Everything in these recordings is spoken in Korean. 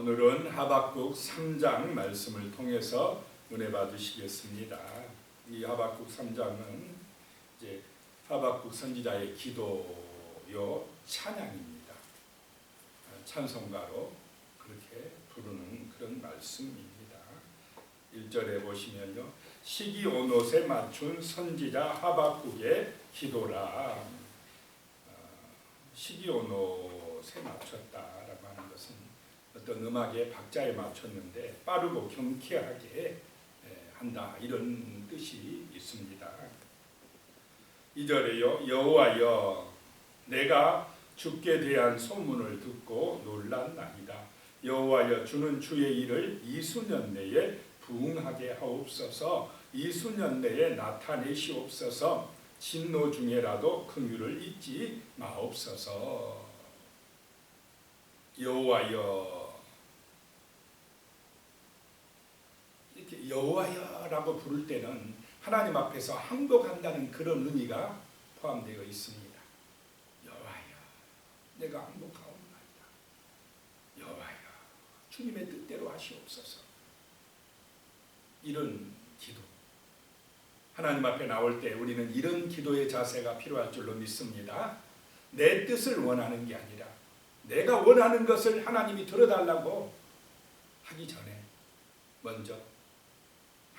오늘은 하박국 3장 말씀을 통해서 은혜 받으시겠습니다. 이 하박국 3장은 이제 하박국 선지자의 기도요 찬양입니다. 아, 찬송가로 그렇게 부르는 그런 말씀입니다. 1절에 보시면요. 시기 온옷에 맞춘 선지자 하박국의 기도라. 아, 시기 온옷에 것은 어떤 음악의 박자에 맞췄는데 빠르고 경쾌하게 예, 한다 이런 뜻이 있습니다. 2절에요 여호와여 내가 주께 대한 소문을 듣고 놀란나이다. 여호와여 주는 주의 일을 이 수년 내에 부응하게 하옵소서. 이 수년 내에 나타내시옵소서. 진노 중에라도 긍휼을 잊지 마옵소서. 여호와여 이렇게 여호와여라고 부를 때는 하나님 앞에서 항복한다는 그런 의미가 포함되어 있습니다. 여호와여, 내가 항복하옵나이다. 여호와여, 주님의 뜻대로 하시옵소서. 이런 기도. 하나님 앞에 나올 때 우리는 이런 기도의 자세가 필요할 줄로 믿습니다. 내 뜻을 원하는 게 아니라 내가 원하는 것을 하나님이 들어달라고 하기 전에 먼저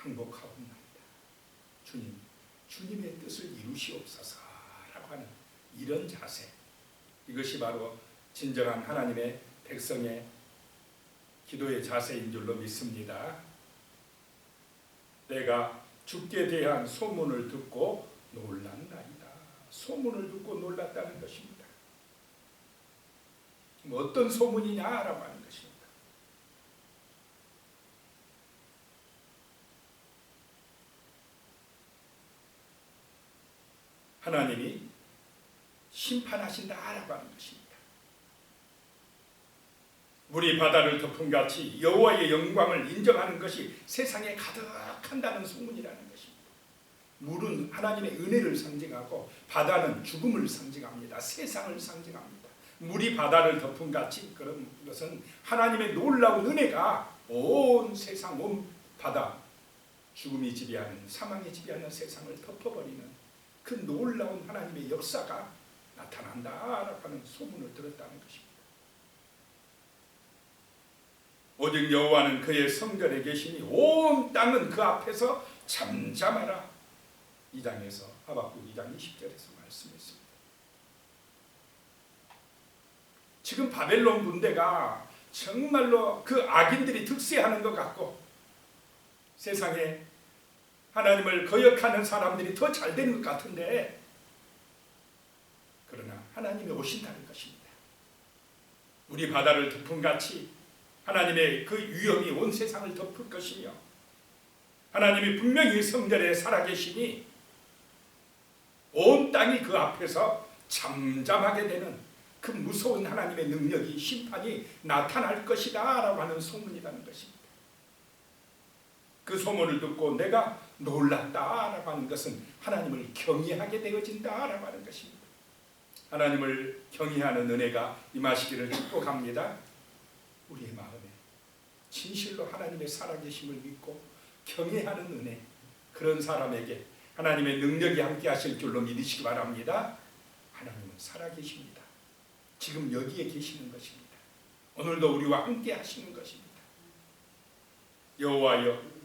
항복하옵나이다. 주님, 주님의 뜻을 이루시옵소서라고 하는 이런 자세. 이것이 바로 진정한 하나님의 백성의 기도의 자세인 줄로 믿습니다. 내가 주께 대한 소문을 듣고 놀란나이다. 소문을 듣고 놀랐다는 것입니다. 뭐 어떤 소문이냐라고 하는 것입니다. 하나님이 심판하신다라고 하는 것입니다. 물이 바다를 덮은 같이 여호와의 영광을 인정하는 것이 세상에 가득한다는 소문이라는 것입니다. 물은 하나님의 은혜를 상징하고 바다는 죽음을 상징합니다. 세상을 상징합니다. 물이 바다를 덮은 같이 그런 것은 하나님의 놀라운 은혜가 온 세상 온 바다 죽음이 지배하는 사망이 지배하는 세상을 덮어버리는 그 놀라운 하나님의 역사가 나타난다라고 하는 소문을 들었다는 것입니다. 오직 여호와는 그의 성전에 계시니 온 땅은 그 앞에서 잠잠하라. 2장에서 하박국 2장 20절에서 말씀했습니다. 지금 바벨론 군대가 정말로 그 악인들이 득세하는 것 같고 세상에 하나님을 거역하는 사람들이 더 잘 되는 것 같은데 그러나 하나님이 오신다는 것입니다. 우리 바다를 덮은 같이 하나님의 그 위엄이 온 세상을 덮을 것이며 하나님이 분명히 성전에 살아계시니 온 땅이 그 앞에서 잠잠하게 되는 그 무서운 하나님의 능력이 심판이 나타날 것이다 라고 하는 소문이라는 것입니다. 그 소문을 듣고 내가 놀랐다라고 하는 것은 하나님을 경외하게 되어진다라고 하는 것입니다. 하나님을 경외하는 은혜가 임하시기를 축복합니다. 우리의 마음에 진실로 하나님의 살아계심을 믿고 경외하는 은혜 그런 사람에게 하나님의 능력이 함께 하실 줄로 믿으시기 바랍니다. 하나님은 살아계십니다. 지금 여기에 계시는 것입니다. 오늘도 우리와 함께 하시는 것입니다. 여호와여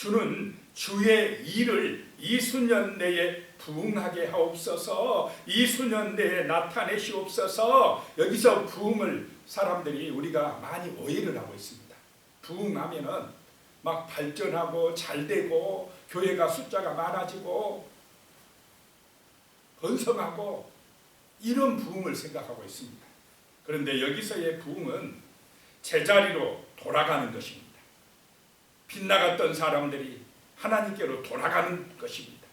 주는 주의 일을 이 수년 내에 부응하게 하옵소서. 이 수년 내에 나타내시옵소서. 여기서 부응을 사람들이 우리가 많이 오해를 하고 있습니다. 부응하면은 막 발전하고 잘되고 교회가 숫자가 많아지고 번성하고 이런 부흥을 생각하고 있습니다. 그런데 여기서의 부흥은 제자리로 돌아가는 것입니다 빗나갔던 사람들이 하나님께로 돌아가는 것입니다.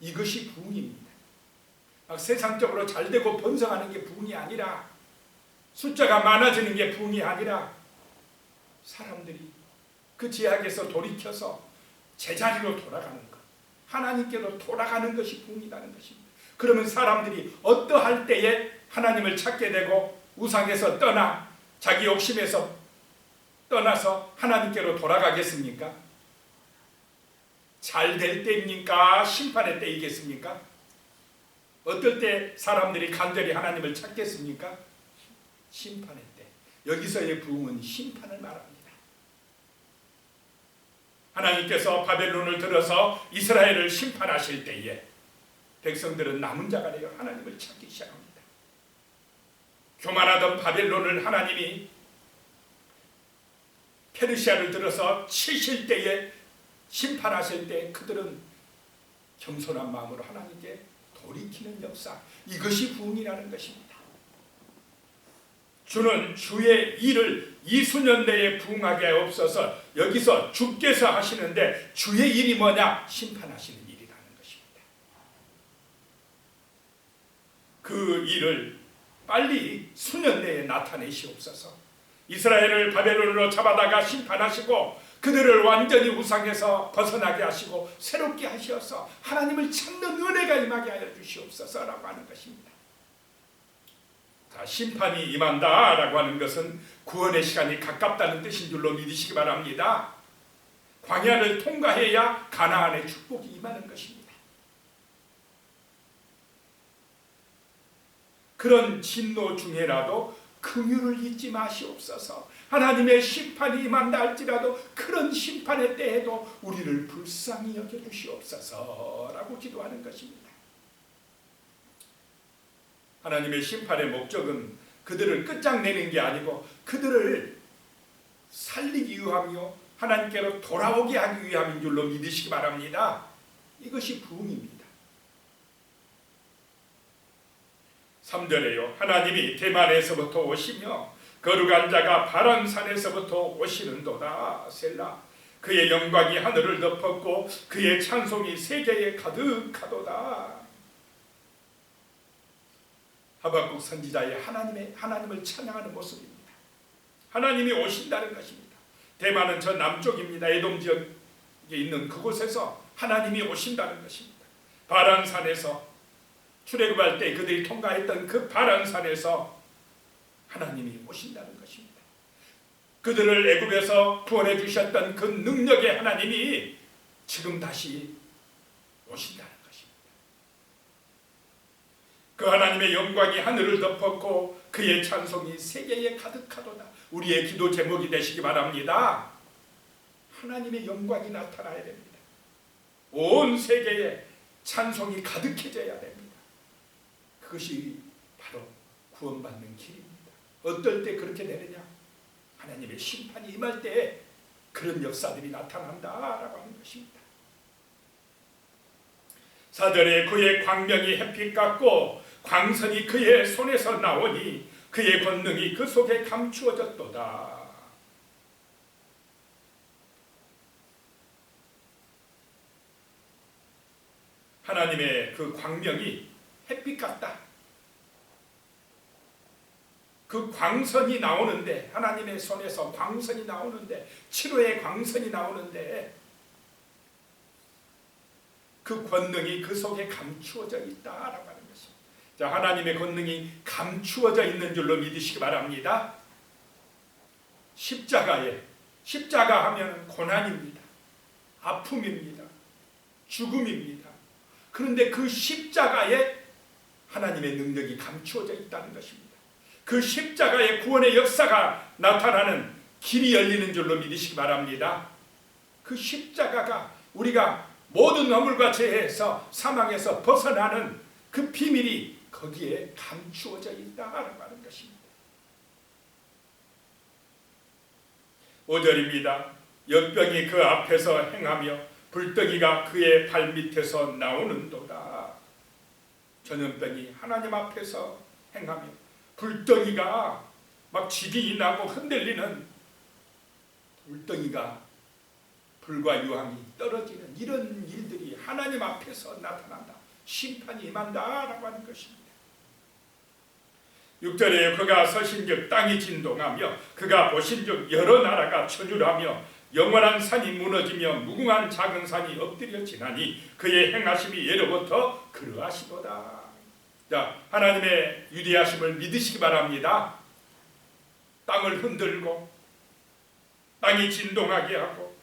이것이 부흥입니다. 막 세상적으로 잘되고 번성하는 게 부흥이 아니라 숫자가 많아지는 게 부흥이 아니라 사람들이 그 제약에서 돌이켜서 제자리로 돌아가는 것, 하나님께로 돌아가는 것이 부흥이라는 것입니다. 그러면 사람들이 어떠할 때에 하나님을 찾게 되고 우상에서 떠나 자기 욕심에서 떠나서 하나님께로 돌아가겠습니까? 잘 될 때입니까? 심판의 때이겠습니까? 어떨 때 사람들이 간절히 하나님을 찾겠습니까? 심판의 때. 여기서의 부흥은 심판을 말합니다. 하나님께서 바벨론을 들어서 이스라엘을 심판하실 때에 백성들은 남은 자가 되어 하나님을 찾기 시작합니다. 교만하던 바벨론을 하나님이 페르시아를 들어서 치실 때에 심판하실 때 그들은 겸손한 마음으로 하나님께 돌이키는 역사 이것이 부흥이라는 것입니다. 주는 주의 일을 이 수년 내에 부흥하게 없어서 여기서 주께서 하시는데 주의 일이 뭐냐? 심판하시는 일이라는 것입니다. 그 일을 빨리 수년 내에 나타내시옵소서. 이스라엘을 바벨론으로 잡아다가 심판하시고 그들을 완전히 우상에서 벗어나게 하시고 새롭게 하셔서 하나님을 찾는 은혜가 임하게 하여 주시옵소서라고 하는 것입니다. 자, 심판이 임한다라고 하는 것은 구원의 시간이 가깝다는 뜻인 줄로 믿으시기 바랍니다. 광야를 통과해야 가나안의 축복이 임하는 것입니다. 그런 진노 중에라도 긍휼을 잊지 마시옵소서. 하나님의 심판이 임한다 할지라도 그런 심판의 때에도 우리를 불쌍히 여겨 주시옵소서라고 기도하는 것입니다. 하나님의 심판의 목적은 그들을 끝장내는 게 아니고 그들을 살리기 위함이요 하나님께로 돌아오게 하기 위함인 줄로 믿으시기 바랍니다. 이것이 부흥입니다. 3절에요. 하나님이 대만에서부터 오시며 거룩한 자가 바람산에서부터 오시는도다. 셀라. 그의 영광이 하늘을 덮었고 그의 찬송이 세계에 가득하도다. 하박국 선지자의 하나님의 하나님을 찬양하는 모습입니다. 하나님이 오신다는 것입니다. 대만은 저 남쪽입니다. 에돔 지역에 있는 그곳에서 하나님이 오신다는 것입니다. 바란산에서 출애굽할 때 그들이 통과했던 그 바란산에서 하나님이 오신다는 것입니다. 그들을 애굽에서 구원해 주셨던 그 능력의 하나님이 지금 다시 오신다는 것입니다. 그 하나님의 영광이 하늘을 덮었고 그의 찬송이 세계에 가득하도다. 우리의 기도 제목이 되시기 바랍니다. 하나님의 영광이 나타나야 됩니다. 온 세계에 찬송이 가득해져야 됩니다. 그것이 바로 구원받는 길입니다. 어떨 때 그렇게 되느냐? 하나님의 심판이 임할 때 그런 역사들이 나타난다라고 하는 것입니다. 사절에 그의 광명이 햇빛 같고 광선이 그의 손에서 나오니 그의 권능이 그 속에 감추어졌도다. 하나님의 그 광명이 햇빛 같다. 그 광선이 나오는데 하나님의 손에서 광선이 나오는데 치료의 광선이 나오는데 그 권능이 그 속에 감추어져 있다라고 하는 것입니다. 자, 하나님의 권능이 감추어져 있는 줄로 믿으시기 바랍니다. 십자가에 십자가 하면 고난입니다. 아픔입니다. 죽음입니다. 그런데 그 십자가에 하나님의 능력이 감추어져 있다는 것입니다. 그 십자가의 구원의 역사가 나타나는 길이 열리는 줄로 믿으시기 바랍니다. 그 십자가가 우리가 모든 허물과 죄에서 사망에서 벗어나는 그 비밀이 거기에 감추어져 있다라고 하는 것입니다. 5절입니다. 역병이 그 앞에서 행하며 불덩이가 그의 발밑에서 나오는도다. 전염병이 하나님 앞에서 행하며 불덩이가 막 지진이 나고 흔들리는 불덩이가 불과 유황이 떨어지는 이런 일들이 하나님 앞에서 나타난다. 심판이 임한다라고 하는 것입니다. 6절에 그가 서신즉 땅이 진동하며 그가 보신즉 여러 나라가 처줄하며 영원한 산이 무너지며 무궁한 작은 산이 엎드려 지나니 그의 행하심이 예로부터 그러하시도다. 자, 하나님의 위대하심을 믿으시기 바랍니다. 땅을 흔들고 땅이 진동하게 하고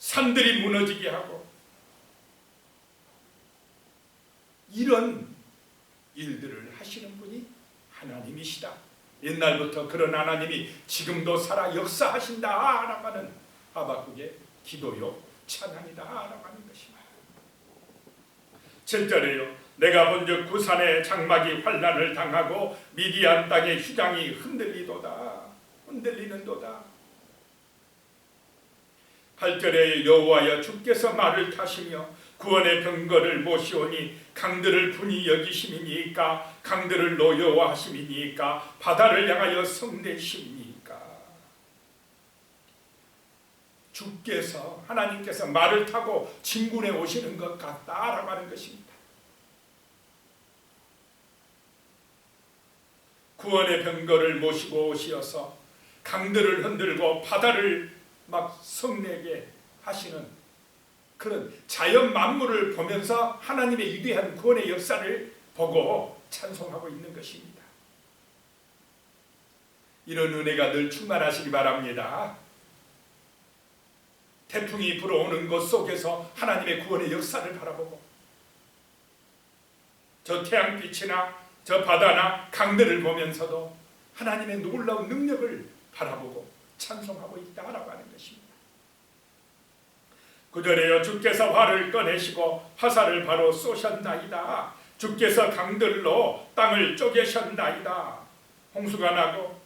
산들이 무너지게 하고 이런 일들을 하시는 분이 하나님이시다. 옛날부터 그런 하나님이 지금도 살아 역사하신다 라고 하는 하박국의 기도요 찬양이다 라고 하는 것입니다. 7절에요. 내가 본즉 구산의 장막이 환란을 당하고 미디안 땅의 휴장이 흔들리도다. 흔들리는도다. 8절에 여호와여 주께서 말을 타시며 구원의 병거를 모시오니 강들을 분이 여기심이니까 강들을 노여워하심이니까 바다를 향하여 성내심이니까 주께서 하나님께서 말을 타고 진군에 오시는 것 같다라고 하는 것입니다. 구원의 병거를 모시고 오시어서 강들을 흔들고 바다를 막 성내게 하시는 그런 자연 만물을 보면서 하나님의 위대한 구원의 역사를 보고 찬송하고 있는 것입니다. 이런 은혜가 늘 충만하시기 바랍니다. 태풍이 불어오는 곳 속에서 하나님의 구원의 역사를 바라보고 저 태양빛이나 저 바다나 강들을 보면서도 하나님의 놀라운 능력을 바라보고 찬송하고 있다라고 하는 것입니다. 구절에요 주께서 화를 꺼내시고 화살을 바로 쏘셨나이다. 주께서 강들로 땅을 쪼개셨나이다. 홍수가 나고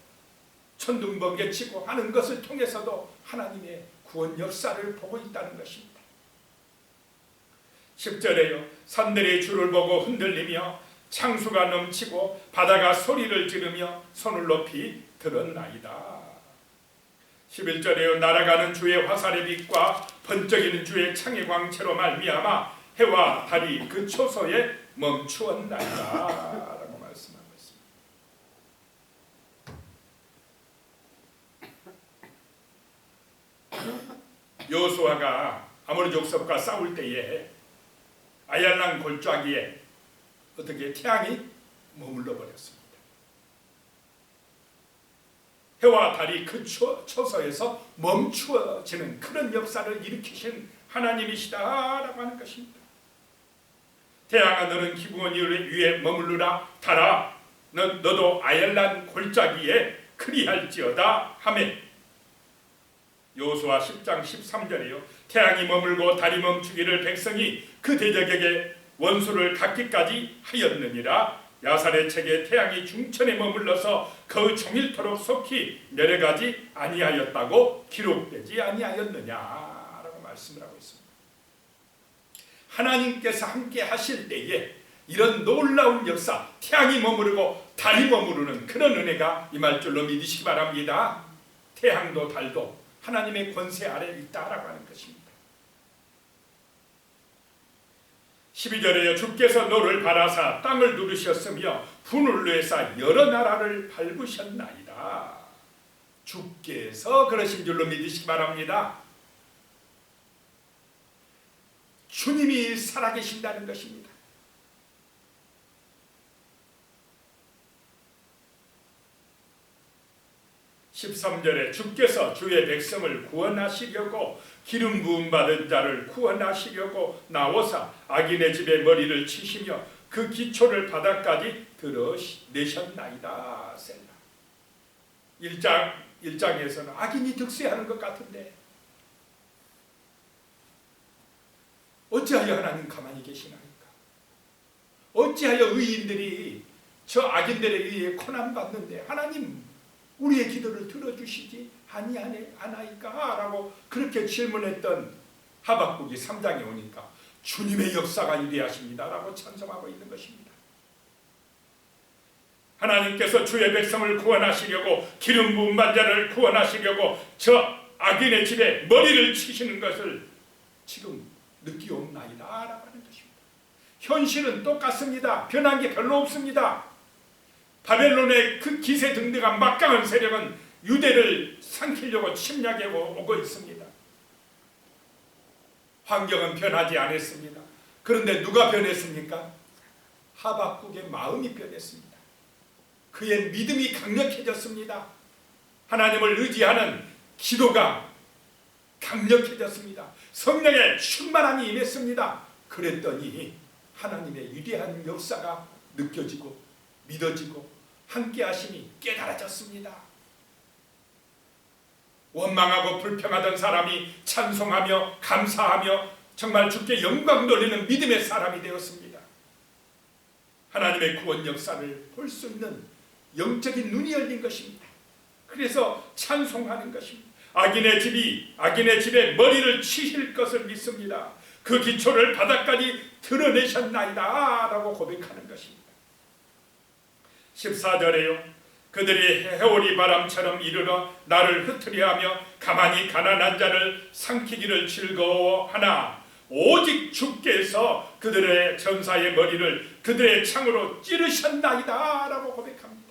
천둥 번개 치고 하는 것을 통해서도 하나님의 구원 역사를 보고 있다는 것입니다. 10절에요 산들이 주를 보고 흔들리며 창수가 넘치고 바다가 소리를 지르며 손을 높이 들었나이다. 11절에요 날아가는 주의 화살의 빛과 번쩍이는 주의 창의 광채로 말미암아 해와 달이 그 초소에 멈추었나이다 라고 말씀하고 있습니다. 여호수아가 아모리 족속과 싸울 때에 아얄란 골짜기에 어떻게 태양이 머물러 버렸습니다. 해와 달이 그 초, 초서에서 멈추어지는 그런 역사를 일으키신 하나님이시다라고 하는 것입니다. 태양아 너는 기부원 위에 머물르라 달아 너, 너도 아열란 골짜기에 그리할지어다 하매 요수와 10장 13절이요 태양이 머물고 달이 멈추기를 백성이 그 대적에게 원수를 갖기까지 하였느니라 야살의 책에 태양이 중천에 머물러서 그 종일토록 속히 내려가지 아니하였다고 기록되지 아니하였느냐라고 말씀을 하고 있습니다. 하나님께서 함께 하실 때에 이런 놀라운 역사, 태양이 머무르고 달이 머무르는 그런 은혜가 임할 줄로 믿으시기 바랍니다. 태양도 달도 하나님의 권세 아래 있다라고 하는 것입니다. 12절에요 주께서 너를 바라사 땅을 누르셨으며 분을 내사 여러 나라를 밟으셨나이다. 주께서 그러신 줄로 믿으시기 바랍니다. 주님이 살아계신다는 것입니다. (13절에) 주께서 주의 백성을 구원하시려고 기름 부음 받은 자를 구원하시려고 나오사 악인의 집에 머리를 치시며 그 기초를 바닥까지 들어내셨나이다. 셀라. 1장 1장에서는 악인이 득세하는 것 같은데 어찌하여 하나님 가만히 계시나이까? 어찌하여 의인들이 저 악인들에 의해 고난 받는데 하나님 우리의 기도를 들어주시지 아니하나이까? 라고 그렇게 질문했던 하박국이 3장에 오니까 주님의 역사가 위대하십니다 라고 찬송하고 있는 것입니다. 하나님께서 주의 백성을 구원하시려고 기름 부은 자를 구원하시려고 저 악인의 집에 머리를 치시는 것을 지금 느끼옵나이다 라고 하는 것입니다. 현실은 똑같습니다. 변한 게 별로 없습니다. 바벨론의 그 기세 등등한 막강한 세력은 유대를 삼키려고 침략해 오고 있습니다. 환경은 변하지 않았습니다. 그런데 누가 변했습니까? 하박국의 마음이 변했습니다. 그의 믿음이 강력해졌습니다. 하나님을 의지하는 기도가 강력해졌습니다. 성령의 충만함이 임했습니다. 그랬더니 하나님의 위대한 역사가 느껴지고 믿어지고 함께 하심이 깨달아졌습니다. 원망하고 불평하던 사람이 찬송하며 감사하며 정말 주께 영광 돌리는 믿음의 사람이 되었습니다. 하나님의 구원 역사를 볼 수 있는 영적인 눈이 열린 것입니다. 그래서 찬송하는 것입니다. 악인의 집이 악인의 집에 머리를 치실 것을 믿습니다. 그 기초를 바닥까지 드러내셨나이다 라고 고백하는 것입니다. 14절에요. 그들이 해오리 바람처럼 이르러 나를 흩으려 하며 가만히 가난한 자를 삼키기를 즐거워하나 오직 주께서 그들의 전사의 머리를 그들의 창으로 찌르셨나이다 라고 고백합니다.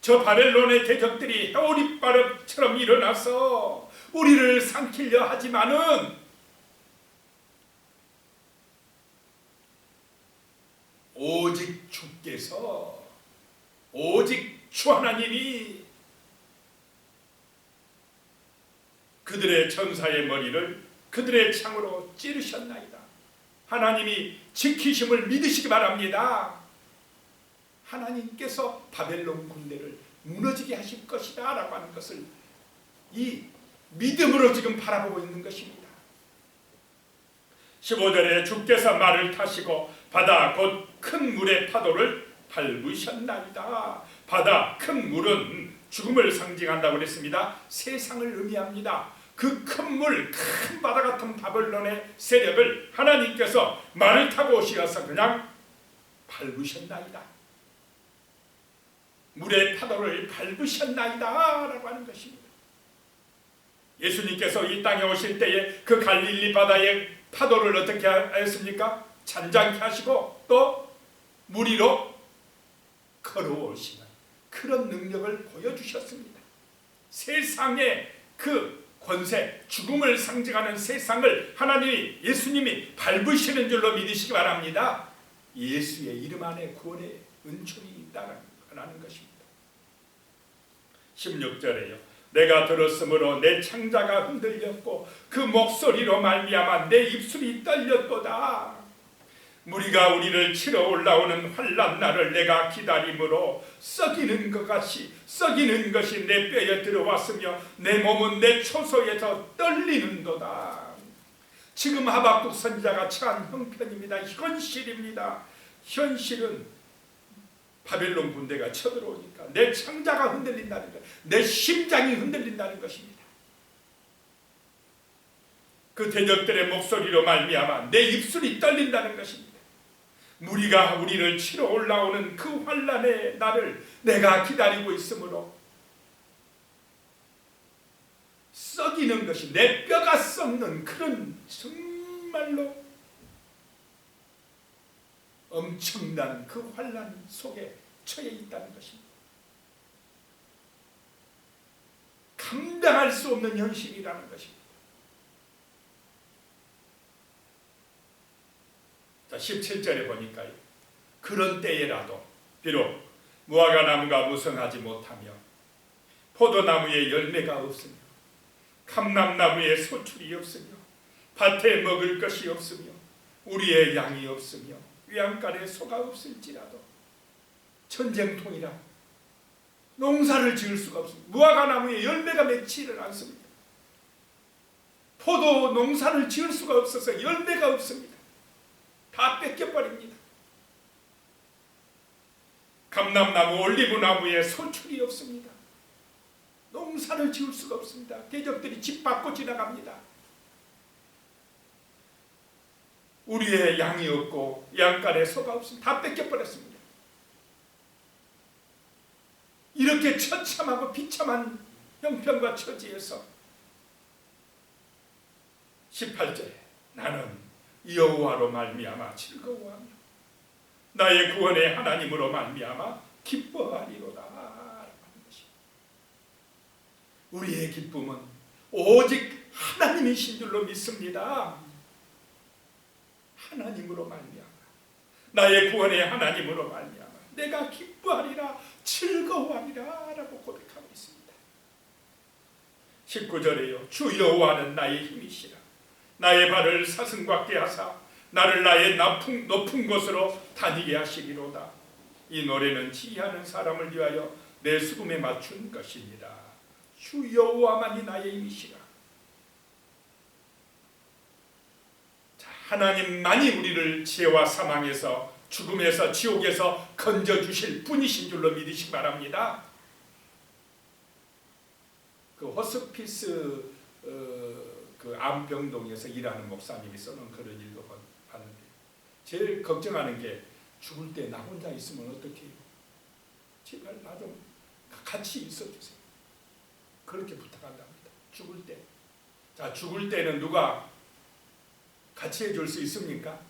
저 바벨론의 대적들이 해오리 바람처럼 일어나서 우리를 삼키려 하지만은 오직 주께서 오직 주 하나님이 그들의 전사의 머리를 그들의 창으로 찌르셨나이다. 하나님이 지키심을 믿으시기 바랍니다. 하나님께서 바벨론 군대를 무너지게 하실 것이다 라고 하는 것을 이 믿음으로 지금 바라보고 있는 것입니다. 15절에 주께서 말을 타시고 바다 곧 큰 물의 파도를 밟으셨나이다. 바다 큰 물은 죽음을 상징한다고 그랬습니다. 세상을 의미합니다. 그 큰 물, 큰 바다 같은 바벨론의 세력을 하나님께서 말을 타고 오시어서 그냥 밟으셨나이다. 물의 파도를 밟으셨나이다 라고 하는 것입니다. 예수님께서 이 땅에 오실 때에 그 갈릴리 바다의 파도를 어떻게 하였습니까? 잔잔케 하시고 또 무리로 걸어오시는 그런 능력을 보여주셨습니다. 세상의 그 권세, 죽음을 상징하는 세상을 하나님이 예수님이 밟으시는 줄로 믿으시기 바랍니다. 예수의 이름 안에 구원의 은총이 있다는 것입니다. 16절에요. 내가 들었으므로 내 창자가 흔들렸고 그 목소리로 말미암아 내 입술이 떨렸도다. 무리가 우리를 치러 올라오는 환란 날을 내가 기다림으로 썩이는 것 같이 썩이는 것이 내 뼈에 들어왔으며 내 몸은 내 초소에서 떨리는도다. 지금 하박국 선지자가 처한 형편입니다. 현실입니다. 현실은 바벨론 군대가 쳐들어오니까 내 창자가 흔들린다는 것, 내 심장이 흔들린다는 것입니다. 그 대적들의 목소리로 말미암아 내 입술이 떨린다는 것입니다. 무리가 우리를 치러 올라오는 그 환란의 날을 내가 기다리고 있으므로 썩이는 것이 내 뼈가 썩는 그런 정말로 엄청난 그 환란 속에 처해 있다는 것입니다. 감당할 수 없는 현실이라는 것입니다. 자, 17절에 보니까요. 그런 때에라도 비록 무화과 나무가 무성하지 못하며 포도나무에 열매가 없으며 감람나무에 소출이 없으며 밭에 먹을 것이 없으며 우리의 양이 없으며 위안간에 소가 없을지라도 전쟁통이라 농사를 지을 수가 없습니다. 무화과 나무에 열매가 맺지를 않습니다. 포도 농사를 지을 수가 없어서 열매가 없습니다. 다 뺏겨버립니다. 감람나무, 올리브나무에 소출이 없습니다. 농사를 지을 수가 없습니다. 대적들이 집 밖고 지나갑니다. 우리의 양이 없고 양간에 소가 없습니다. 다 뺏겨버렸습니다. 이렇게 처참하고 비참한 형편과 처지에서 18절에 나는 여호와로 말미암아 즐거워하며 나의 구원의 하나님으로 말미암아 기뻐하리로다. 우리의 기쁨은 오직 하나님이신 줄로 믿습니다. 하나님으로 말미암아 나의 구원의 하나님으로 말미암아 내가 기뻐하리라 즐거워하리라라고 고백하고 있습니다. 19절에요. 주 여호와는 나의 힘이시라. 나의 발을 사슴같게 하사 나를 나의 높은, 높은 곳으로 다니게 하시리로다. 이 노래는 지휘하는 사람을 위하여 내 수금에 맞춘 것입니다. 주 여호와만이 나의. 자, 하나님만이 우리를 죄와 사망에서 죽음에서 지옥에서 건져 주실 분이신 줄로 믿으시기 바랍니다. 그 호스피스 어, 그 암병동에서 일하는 목사님이 써놓은 그런 일도 봐- 봤는데 제일 걱정하는 게 죽을 때 나 혼자 있으면 어떻게 해요? 제발 나 좀 같이 있어 주세요. 그렇게 부탁한답니다. 죽을 때. 자, 죽을 때는 누가 같이 해줄 수 있습니까?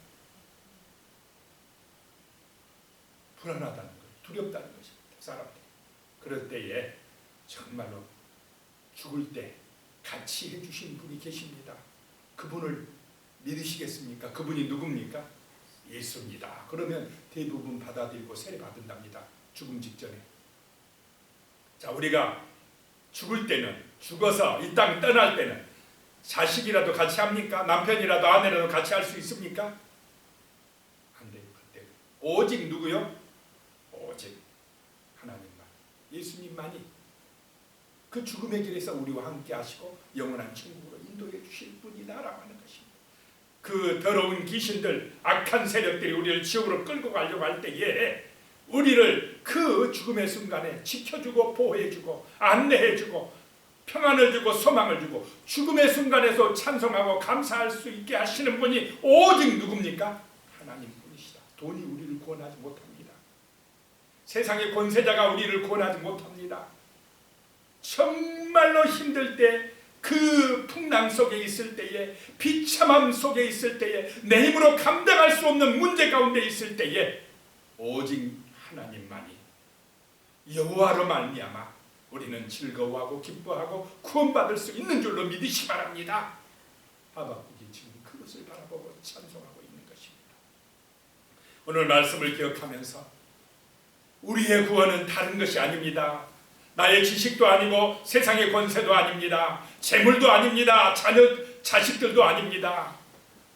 불안하다는 거예요. 두렵다는 것입니다. 사람들. 그럴 때에 정말로 죽을 때 같이 해주신 분이 계십니다. 그분을 믿으시겠습니까? 그분이 누굽니까? 예수입니다. 그러면 대부분 받아들이고 세례 받는답니다. 죽음 직전에. 자, 우리가 죽을 때는 죽어서 이 땅 떠날 때는 자식이라도 같이 합니까? 남편이라도 아내라도 같이 할 수 있습니까? 안 돼요. 그때 오직 누구요? 오직 하나님만, 예수님만이 그 죽음의 길에서 우리와 함께 하시고 영원한 천국으로 인도해 주실 분이다라고 하는 것입니다. 그 더러운 귀신들, 악한 세력들이 우리를 지옥으로 끌고 가려고 할 때에 우리를 그 죽음의 순간에 지켜주고 보호해주고 안내해주고 평안을 주고 소망을 주고 죽음의 순간에서 찬송하고 감사할 수 있게 하시는 분이 오직 누굽니까? 하나님 분이시다. 돈이 우리를 구원하지 못합니다. 세상의 권세자가 우리를 구원하지 못합니다. 정말로 힘들 때, 그 풍랑 속에 있을 때에, 비참함 속에 있을 때에, 내 힘으로 감당할 수 없는 문제 가운데 있을 때에, 오직 하나님만이 여호와로 말미암아 우리는 즐거워하고 기뻐하고 구원받을 수 있는 줄로 믿으시 바랍니다. 하박국이 지금 그것을 바라보고 찬송하고 있는 것입니다. 오늘 말씀을 기억하면서 우리의 구원은 다른 것이 아닙니다. 나의 지식도 아니고 세상의 권세도 아닙니다. 재물도 아닙니다. 자녀 자식들도 아닙니다.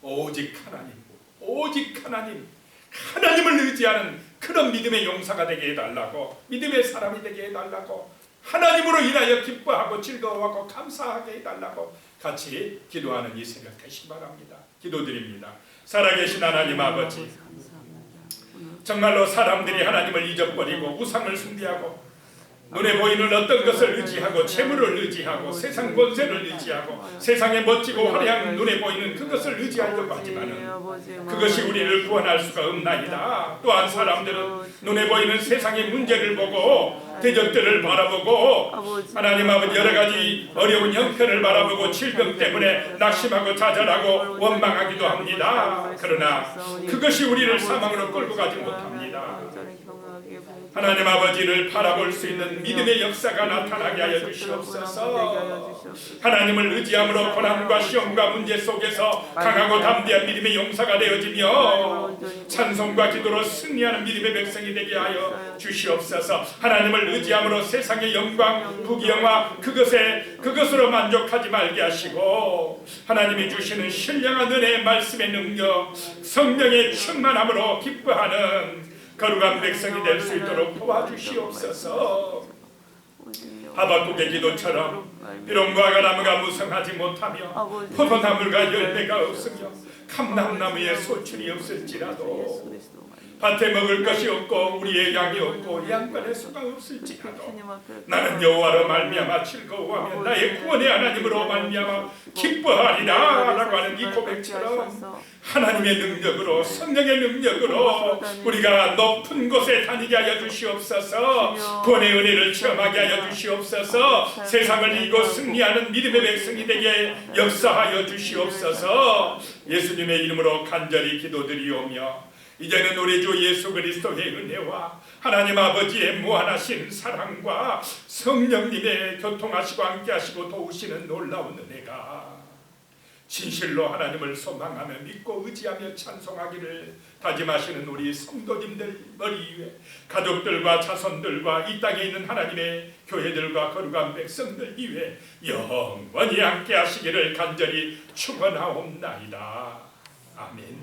오직 하나님, 오직 하나님, 하나님을 의지하는 그런 믿음의 용사가 되게 해달라고 믿음의 사람이 되게 해달라고 하나님으로 인하여 기뻐하고 즐거워하고 감사하게 해달라고 같이 기도하는 이 새벽 되시기 바랍니다. 기도드립니다. 살아계신 하나님 아버지 정말로 사람들이 하나님을 잊어버리고 우상을 숭배하고 눈에 보이는 어떤 것을 의지하고 재물을 의지하고 세상 권세를 의지하고 세상에 멋지고 화려한 눈에 보이는 그것을 의지하려고 하지만은 그것이 우리를 구원할 수가 없나이다. 또한 사람들은 눈에 보이는 세상의 문제를 보고 대적들을 바라보고 하나님 아버지 여러 가지 어려운 형편을 바라보고 질병 때문에 낙심하고 좌절하고 원망하기도 합니다. 그러나 그것이 우리를 사망으로 끌고 가지 못합니다. 하나님 아버지를 바라볼 수 있는 믿음의 역사가 나타나게 하여 주시옵소서. 하나님을 의지함으로 고난과 시험과 문제 속에서 강하고 담대한 믿음의 용사가 되어지며 찬송과 기도로 승리하는 믿음의 백성이 되게 하여 주시옵소서. 하나님을 의지함으로 세상의 영광, 부귀영화 그것에 그것으로 만족하지 말게 하시고 하나님이 주시는 신령한 은혜의 말씀의 능력, 성령의 충만함으로 기뻐하는 거룩한 백성이 될 수 있도록 도와주시옵소서. 하박국의 기도처럼 비록 무화과 나무가 무성하지 못하며 포도나무가 열매가 없으며 감람나무에 소출이 없을지라도 밭에 먹을 것이 없고 우리의 양이 없고 양반의 수가 없을지라도 나는 여호와로 말미암아 즐거워하며 나의 구원의 하나님으로 말미암아 기뻐하리라 라고 하는 이 고백처럼 하나님의 능력으로 성령의 능력으로 우리가 높은 곳에 다니게 하여 주시옵소서. 구원의 은혜를 체험하게 하여 주시옵소서. 세상을 이기고 승리하는 믿음의 백성이 되게 역사하여 주시옵소서. 예수님의 이름으로 간절히 기도드리오며 이제는 우리 주 예수 그리스도의 은혜와 하나님 아버지의 무한하신 사랑과 성령님의 교통하시고 함께하시고 도우시는 놀라운 은혜가 진실로 하나님을 소망하며 믿고 의지하며 찬송하기를 다짐하시는 우리 성도님들 머리 위에 가족들과 자손들과 이 땅에 있는 하나님의 교회들과 거룩한 백성들 위에 영원히 함께 하시기를 간절히 축원하옵나이다. 아멘.